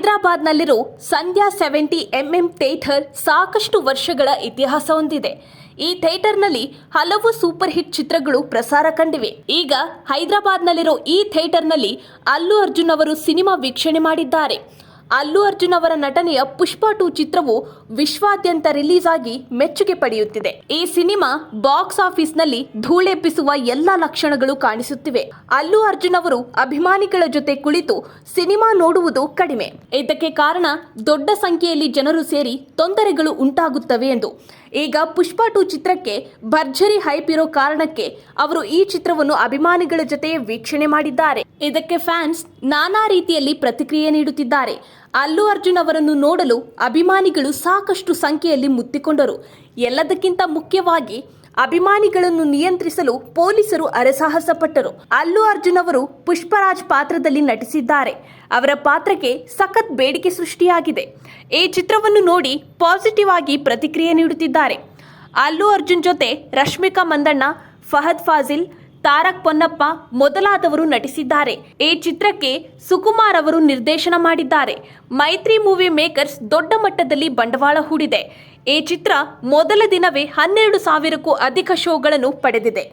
ಹೈದರಾಬಾದ್ನಲ್ಲಿರೋ Sandhya seventy MM theatre ಸಾಕಷ್ಟು ವರ್ಷಗಳ ಇತಿಹಾಸ ಹೊಂದಿದೆ. ಈ ಥಿಯೇಟರ್ನಲ್ಲಿ ಹಲವು ಸೂಪರ್ ಹಿಟ್ ಚಿತ್ರಗಳು ಪ್ರಸಾರ ಕಂಡಿವೆ. ಈಗ ಹೈದರಾಬಾದ್ನಲ್ಲಿರೋ ಈ ಥಿಯೇಟರ್ನಲ್ಲಿ ಅಲ್ಲು ಅರ್ಜುನ್ ಅವರು ಸಿನಿಮಾ ವೀಕ್ಷಣೆ ಮಾಡಿದ್ದಾರೆ. ಅಲ್ಲು ಅರ್ಜುನ್ ಅವರ ನಟನೆಯ ಪುಷ್ಪ ಟು ಚಿತ್ರವು ವಿಶ್ವಾದ್ಯಂತ ರಿಲೀಸ್ ಆಗಿ ಮೆಚ್ಚುಗೆ ಪಡೆಯುತ್ತಿದೆ. ಈ ಸಿನಿಮಾ ಬಾಕ್ಸ್ ಆಫೀಸ್ನಲ್ಲಿ ಧೂಳೆಬ್ಬಿಸುವ ಎಲ್ಲಾ ಲಕ್ಷಣಗಳು ಕಾಣಿಸುತ್ತಿವೆ. ಅಲ್ಲು ಅರ್ಜುನ್ ಅವರು ಅಭಿಮಾನಿಗಳ ಜೊತೆ ಕುಳಿತು ಸಿನಿಮಾ ನೋಡುವುದು ಕಡಿಮೆ. ಇದಕ್ಕೆ ಕಾರಣ ದೊಡ್ಡ ಸಂಖ್ಯೆಯಲ್ಲಿ ಜನರು ಸೇರಿ ತೊಂದರೆಗಳು ಉಂಟಾಗುತ್ತವೆ ಎಂದು. ಈಗ ಪುಷ್ಪ ಟು ಚಿತ್ರಕ್ಕೆ ಭರ್ಜರಿ ಹೈಪ್ ಇರೋ ಕಾರಣಕ್ಕೆ ಅವರು ಈ ಚಿತ್ರವನ್ನು ಅಭಿಮಾನಿಗಳ ಜೊತೆ ವೀಕ್ಷಣೆ ಮಾಡಿದ್ದಾರೆ. ಇದಕ್ಕೆ ಫ್ಯಾನ್ಸ್ ನಾನಾ ರೀತಿಯಲ್ಲಿ ಪ್ರತಿಕ್ರಿಯೆ ನೀಡುತ್ತಿದ್ದಾರೆ. ಅಲ್ಲು ಅರ್ಜುನ್ ಅವರನ್ನು ನೋಡಲು ಅಭಿಮಾನಿಗಳು ಸಾಕಷ್ಟು ಸಂಖ್ಯೆಯಲ್ಲಿ ಮುತ್ತಿಕೊಂಡರು. ಎಲ್ಲದಕ್ಕಿಂತ ಮುಖ್ಯವಾಗಿ ಅಭಿಮಾನಿಗಳನ್ನು ನಿಯಂತ್ರಿಸಲು ಪೊಲೀಸರು ಅರಸಾಹಸ ಪಟ್ಟರು ಅಲ್ಲು ಅರ್ಜುನ್ ಅವರು ಪುಷ್ಪರಾಜ್ ಪಾತ್ರದಲ್ಲಿ ನಟಿಸಿದ್ದಾರೆ. ಅವರ ಪಾತ್ರಕ್ಕೆ ಸಖತ್ ಬೇಡಿಕೆ ಸೃಷ್ಟಿಯಾಗಿದೆ. ಈ ಚಿತ್ರವನ್ನು ನೋಡಿ ಪಾಸಿಟಿವ್ ಆಗಿ ಪ್ರತಿಕ್ರಿಯೆ ನೀಡುತ್ತಿದ್ದಾರೆ. ಅಲ್ಲು ಅರ್ಜುನ್ ಜೊತೆ ರಶ್ಮಿಕಾ ಮಂದಣ್ಣ, ಫಹದ್ ಫಾಜಿಲ್ ತಾರಕ್ ಪೊನ್ನಪ್ಪ ಮೊದಲಾದವರು ನಟಿಸಿದ್ದಾರೆ. ಈ ಚಿತ್ರಕ್ಕೆ ಸುಕುಮಾರ್ ಅವರು ನಿರ್ದೇಶನ ಮಾಡಿದ್ದಾರೆ. ಮೈತ್ರಿ ಮೂವಿ ಮೇಕರ್ಸ್ ದೊಡ್ಡ ಮಟ್ಟದಲ್ಲಿ ಬಂಡವಾಳ ಹೂಡಿದೆ. ಈ ಚಿತ್ರ ಮೊದಲ ದಿನವೇ ಹನ್ನೆರಡು ಸಾವಿರಕ್ಕೂ ಅಧಿಕ ಶೋಗಳನ್ನು ಪಡೆದಿದೆ.